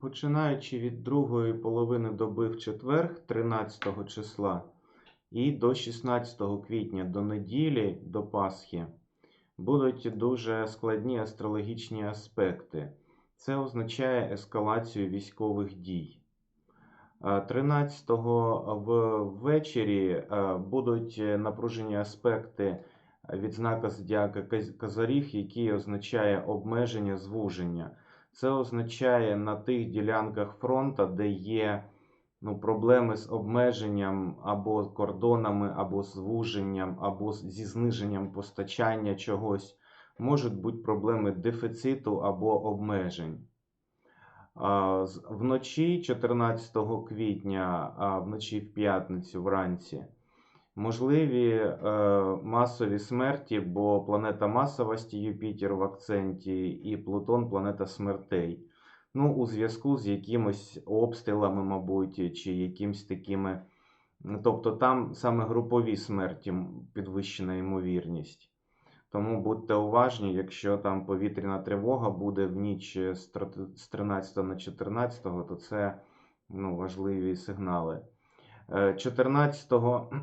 Починаючи від другої половини доби в четвер, 13 числа, і до 16 квітня до неділі, до Пасхи, будуть дуже складні астрологічні аспекти. Це означає ескалацію військових дій. Е, 13 ввечері е, будуть напружені аспекти від знака зодіака Каз- Казаріг, який означає обмеження, звуження. Це означає на тих ділянках фронту, де є ну, проблеми з обмеженням або кордонами, або звуженням, або зі зниженням постачання чогось, можуть бути проблеми дефіциту або обмежень. Вночі 14 квітня, вночі в п'ятницю вранці, можливі е, масові смерті, бо планета масовості Юпітер в акценті і Плутон планета смертей. Ну, у зв'язку з якимось обстрілами, мабуть, чи якимось такими. Тобто там саме групові смерті підвищена ймовірність. Тому будьте уважні, якщо там повітряна тривога буде в ніч з 13 на 14, то це ну, важливі сигнали. Е, 14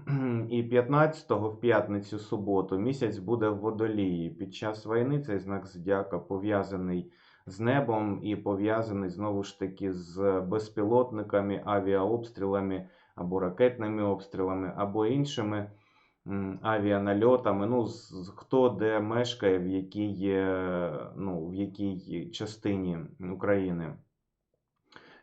і 15 в п'ятницю суботу місяць буде в водолії. Під час війни цей знак зодіака пов'язаний з небом і пов'язаний знову ж таки з безпілотниками, авіаобстрілами або ракетними обстрілами, або іншими авіанальотами. Ну, хто де мешкає, в якій, е, ну, в якій частині України.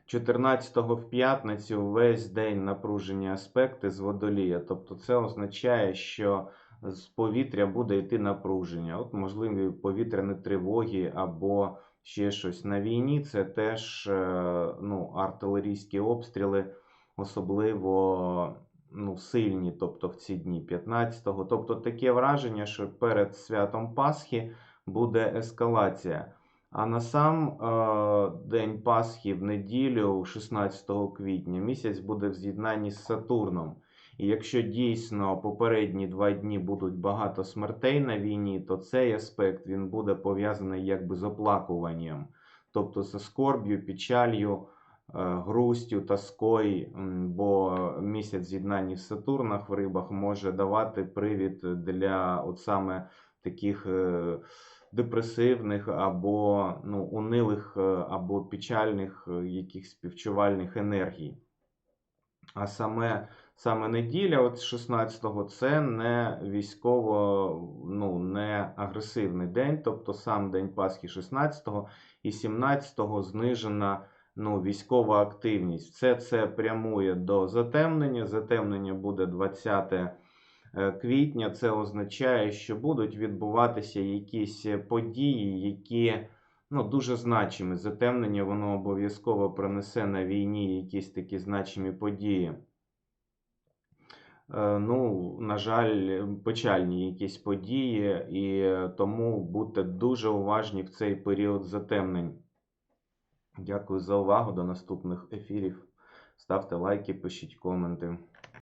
14 в п'ятницю весь день напружені аспекти з водолія. Тобто це означає, що з повітря буде йти напруження. От можливі повітряні тривоги або ще щось. На війні це теж е, ну, артилерійські обстріли, особливо ну, сильні, тобто в ці дні 15-го. Тобто таке враження, що перед святом Пасхи буде ескалація. А на сам е, день Пасхи в неділю, 16 квітня, місяць буде в з'єднанні з Сатурном. І якщо дійсно попередні два дні будуть багато смертей на війні, то цей аспект він буде пов'язаний якби з оплакуванням, тобто зі скорб'ю, печалью, е, грустю, тоскою, бо місяць в з Сатурнах в рибах може давати привід для от саме таких. Депресивних або ну, унилих, е, або печальних е, якихось співчувальних енергій. А саме, саме неділя, от 16-го, це не військово, ну, не агресивний день, тобто сам день Пасхи 16-го і 17-го знижена ну, військова активність. Все це прямує до затемнення. Затемнення буде 20 е, квітня. Це означає, що будуть відбуватися якісь події, які ну, дуже значимі. Затемнення воно обов'язково принесе на війні якісь такі значимі події. Е, Ну, на жаль, печальні якісь події, і е, тому будьте дуже уважні в цей період затемнень. Дякую за увагу. До наступних ефірів. Ставте лайки, пишіть коменти.